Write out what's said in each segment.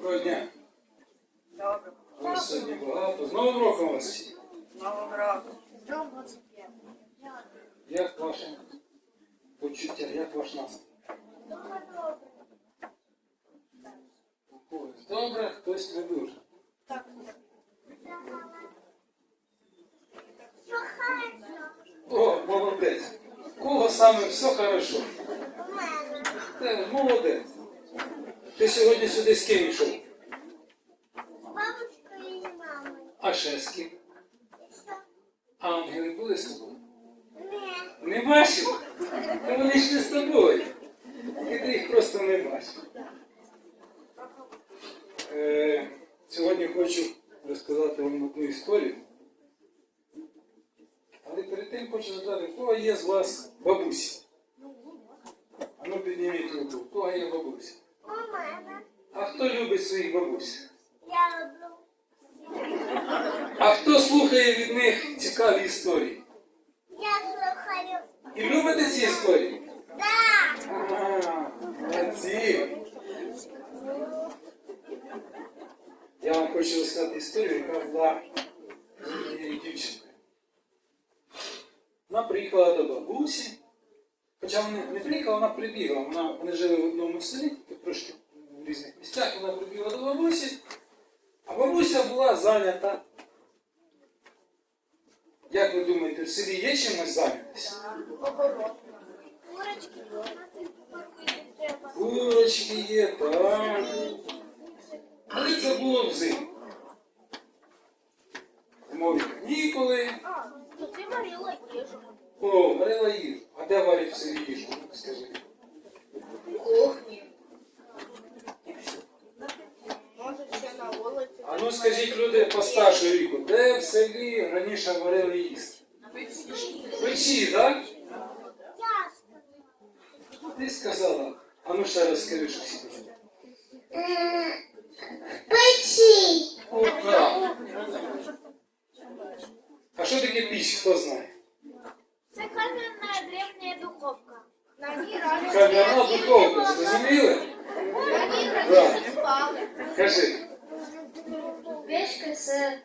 Доброго дня. Добре. Вас сьогодні багато. З Новим роком вас всі. Нового року. Як ваше почуття, як ваш настрій? У когось добре, хтось не дуже. Так. О, молодець. У Кого саме все хорошо? Те, молодець. Ти сьогодні сюди з ким йшов? Бабушкою і мамою. А ще з ким? А ангели були з тобою? Не. Не бачив? Та вони ж не з тобою. І ти їх просто не бачив. Е, сьогодні хочу розказати вам одну історію. Але перед тим хочу задати, кого є з вас бабусі? А ну підніміть руку, кого є бабуся? Любить своїх бабусь? Я люблю. А хто слухає від них цікаві історії? Я слухаю. І любите ці історії? Да. Ага, молодці. Я вам хочу розказати історію, яка була однією дівчинкою. Вона приїхала до бабусі, хоча вона не приїхала, вона прибігла. Вона, вони жили в одному селі, в різних вона прибігла до бабусі, а бабуся була зайнята. Як ви думаєте, в селі є чимось зайнятися? Курочки. Є, так. Але це було взимку. Мові канікули. О, варила їжу. А де варять в селі їжу? Ну, Скажи. Кухні. Може ще на вулиці. А ну скажіть люди постаршого віку, де в селі раніше варили їсти? Печі, так? Ти сказала. А ну ще раз скажи, що всі почули. Печі. О, так. А що таке піч, хто знає? Це кам'яна древня духовка. На ній Кам'яна духовка, зрозуміли? Спали. Кажи. Це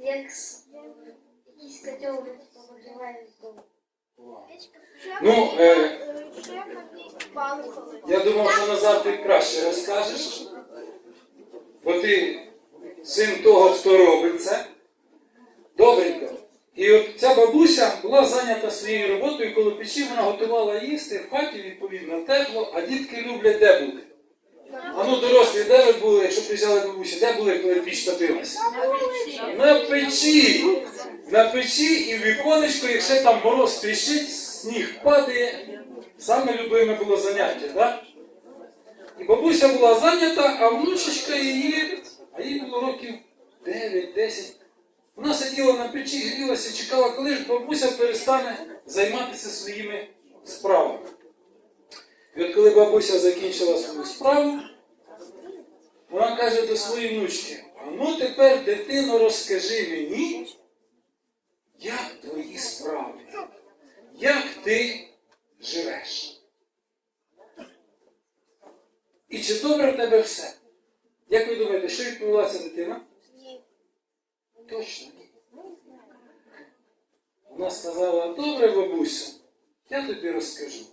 як якийсь котел вигріває з дому. Ну, е. Я думав, що Назар ти краще розкажеш, бо ти син того, хто робить це. Добренько. І от ця бабуся була зайнята своєю роботою, коли печі вона готувала їсти, в хаті, відповідно, тепло, а дітки люблять де бути. А ну, дорослі, де ви були, якщо приїжджали бабусі, де були, коли піч топилася? На печі. На печі і в віконечко, якщо там мороз тріщить, сніг падає. Саме любиме було заняття, так? І бабуся була зайнята, а внучечка її, а їй було років 9-10. Вона сиділа на печі, грілася, чекала, коли ж бабуся перестане займатися своїми справами. І от коли бабуся закінчила свою справу, вона каже до своєї внучки, ну тепер, дитино, розкажи мені, як твої справи, як ти живеш. І чи добре в тебе все? Як ви думаєте, що відповіла ця дитина? Ні. Точно ні. Вона сказала, добре, бабусю, я тобі розкажу.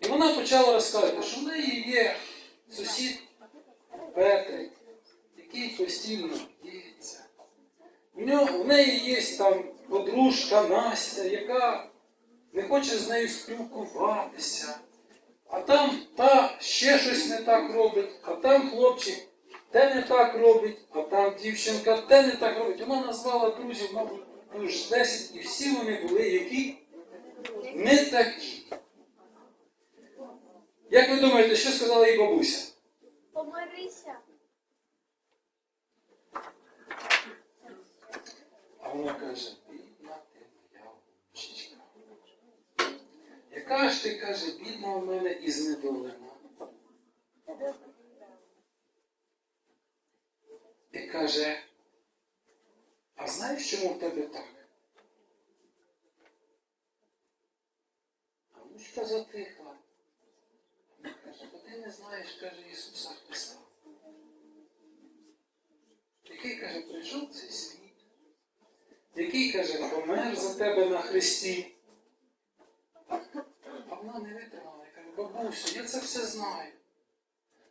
І вона почала розказувати, що в неї є сусід Петрик, який постійно б'ється. В неї є там подружка Настя, яка не хоче з нею спілкуватися. А там та ще щось не так робить, а там хлопчик те не так робить, а там дівчинка те не так робить. Вона назвала друзів, мабуть, душ 10, і всі вони були які не такі. Як ви думаєте, що сказала їй бабуся? Помирися. А вона каже, бідна ти моя внучечка. Яка ж ти каже, бідна в мене і знедолена. І каже, а знаєш, чому в тебе так? А внучка затихла. Вона каже, бо ти не знаєш, каже Ісуса Христа. Який каже, прийшов цей світ, який каже, помер за тебе на хресті. А вона не витримала і каже, бабусю, я це все знаю.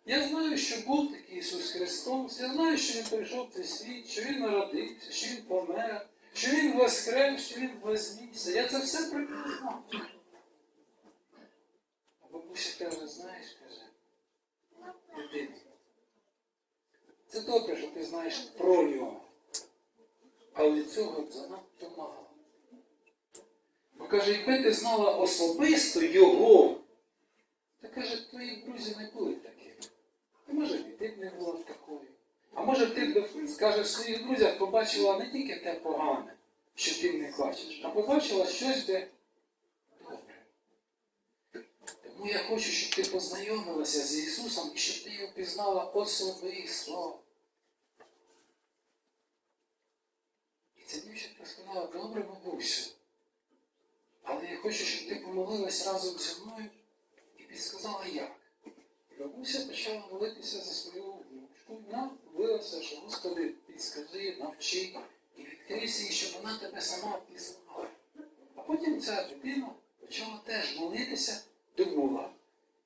Я знаю, що був такий Ісус Христос, я знаю, що Він прийшов в цей світ, що Він народився, що Він помер, що Він воскрес, що Він вознісся. Я це все прекрасно. А бабуся каже, знаєш, каже, дитина, це добре, що ти знаєш про нього, але цього занадто мало. Бо каже, якби ти знала особисто його, то каже, твої друзі не були такими. І може і ти б не була такою. А може ти б, скаже, в своїх друзях побачила не тільки те погане, що ти не бачиш, а побачила щось, де добре. Тому я хочу, щоб ти познайомилася з Ісусом і щоб ти його пізнала особисто. Ця сказала, добре, бабусю. Але я хочу, щоб ти помолилась разом зі мною і підсказала як. І бабуся почала молитися за свою внучку. Вона молилася, що Господи, підскажи, навчи і відкрийся, і щоб вона тебе сама пізнала. А потім ця дитина почала теж молитися до Бога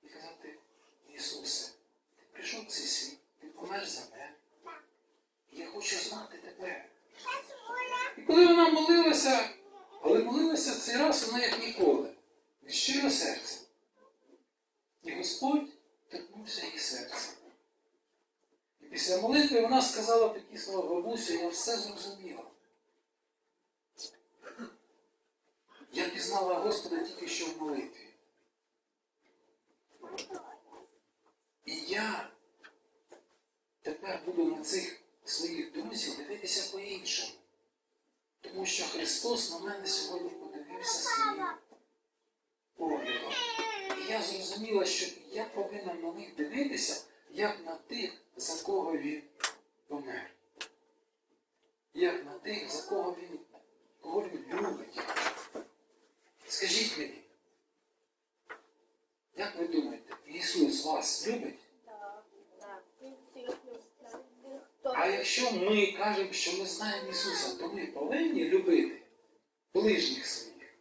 і казати, Ісусе, ти прийшов в цей світ, ти помер за мене. І я хочу знати тебе. І коли вона молилася, але молилася в цей раз вона як ніколи, від щиро серця. І Господь торкнувся її серця. І після молитви вона сказала такі слова бабусю, я все зрозуміла. Я пізнала Господа тільки що в молитві. І я тепер буду на цих своїх друзів дивитися по-іншому. Тому що Христос на мене сьогодні подивився своїм поглядом. І я зрозуміла, що я повинна на них дивитися, як на тих, за кого він помер. Як на тих, за кого він, кого любить. Скажіть мені, як ви думаєте, Ісус вас любить? А якщо ми кажемо, що ми знаємо Ісуса, то ми повинні любити ближніх своїх.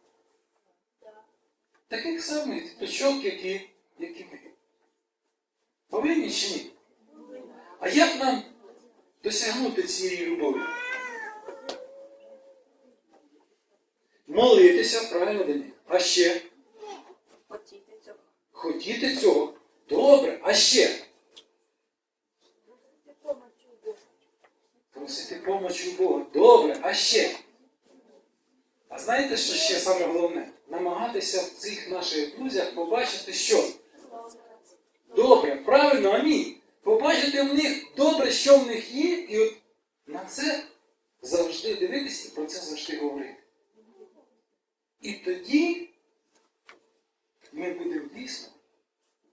Таких самих точок, які, які ми. Повинні чи ні? А як нам досягнути цієї любові? Молитися правильно них. А ще хотіти цього. хотіти цього. Добре, а ще просити помочі у Бога. Добре, а ще. А знаєте, що ще саме головне? Намагатися в цих наших друзях побачити що? Добре, правильно, амінь. Побачити в них добре, що в них є, і от на це завжди дивитись і про це завжди говорити. І тоді ми будемо дійсно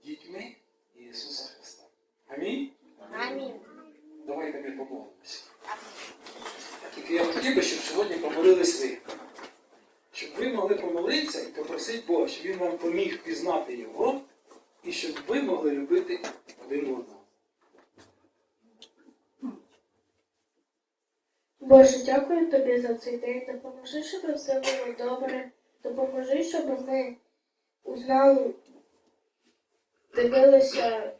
дітьми Ісуса Христа. Амінь. Амінь. Давайте ми помолимося. Тільки я хотів би, щоб сьогодні помолились ви. Щоб ви могли помолитися і попросити Бога, щоб Він вам поміг пізнати Його, і щоб ви могли любити один одного. Боже, дякую тобі за цей день. Допоможи, щоб все було добре. Допоможи, щоб ми узнали, дивилися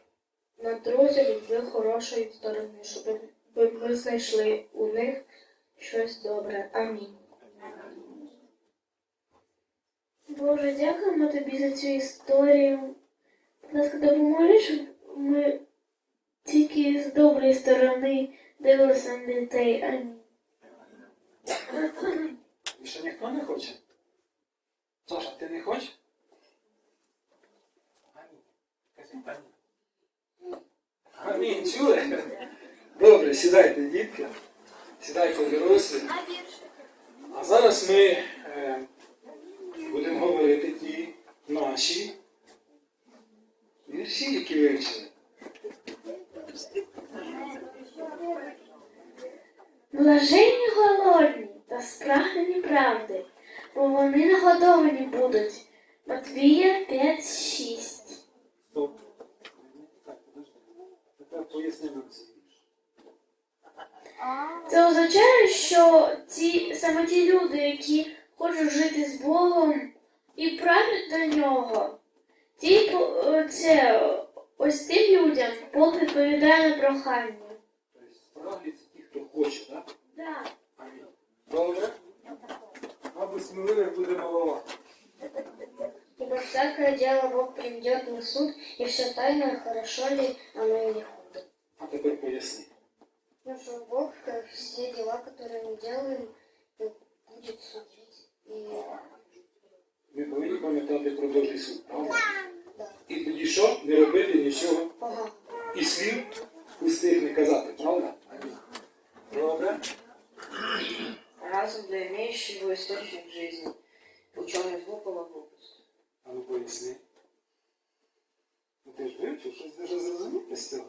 на друзів з хорошої сторони, щоб ми знайшли у них щось добре. Амінь. Боже, дякуємо тобі за цю історію. Будь ласка, допоможи, щоб ми тільки з доброї сторони дивилися на дітей. Амінь. Більше ніхто не хоче? Саша, ти не хочеш? Амінь. Кажи амінь. Амінь, чули? Добре, сідайте, дітки. Сідайте, дорослі. А? Зараз ми е, будемо говорити ті наші вірші, які вивчили. Блаженні голодні та спрагнені правди, бо вони нагодовані будуть. Матвія 5.6 Стоп. Так, подожди. Тепер. Це означає, що ті саме ті люди, які хочуть жити з Богом і прагнуть до нього, ті це ось тим людям Бог відповідає на прохання. Тобто справляться ті, хто хоче, так? Да. Амінь. Добре? Мабуть, сміливих буде голова. Ибо всякое дело Бог приведет на суд, и все тайное, хорошо ли оно или худо. А тепер поясни. Ну что Бог как все дела, которые мы делаем, э, будет судить. И Ми повинні пам'ятати про Божий суд, правда? да, І тоді що? Не робити нічого ага. і слів пустих не казати, правда? Амінь. Добре? Разум для имеющего источник жизни. Ученый звук глупость. А ну поясни. Ну ти ж вивчив, щось дуже зрозуміти з цього.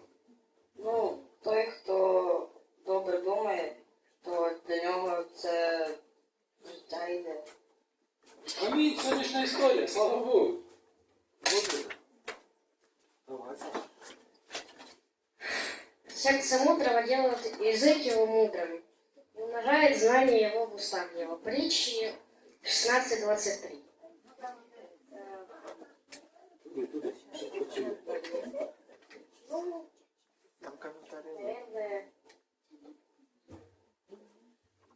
Ну, той, хто добре думає, то для нього це життя йде. Амінь, сонячна історія, слава Богу. Господи. Давай, Саша. Сердце мудрого делает язык его мудрым, умножает знание его гусаньего. Притчи 16.23. Там комментарии.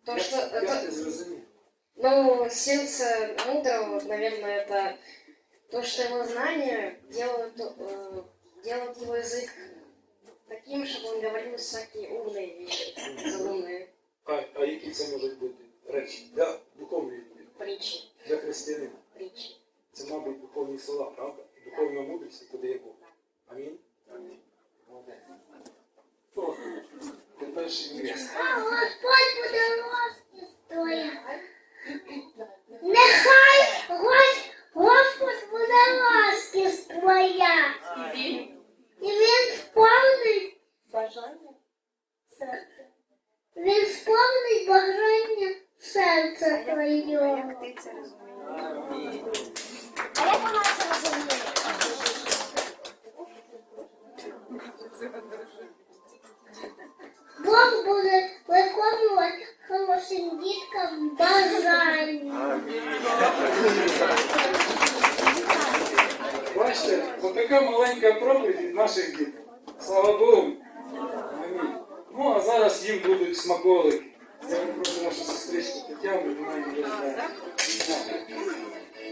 То, что... Это, ну, сердце мудрого, наверное, это то, что его знание делает Бог буде виконувати хорошим діткам бажання. Бачите, отака маленька проповідь від наших дітей. Слава Богу. Амінь. Ну, а зараз їм будуть смаколики. Я прошу нашу сестричку Тетяну, вона їм розкаже.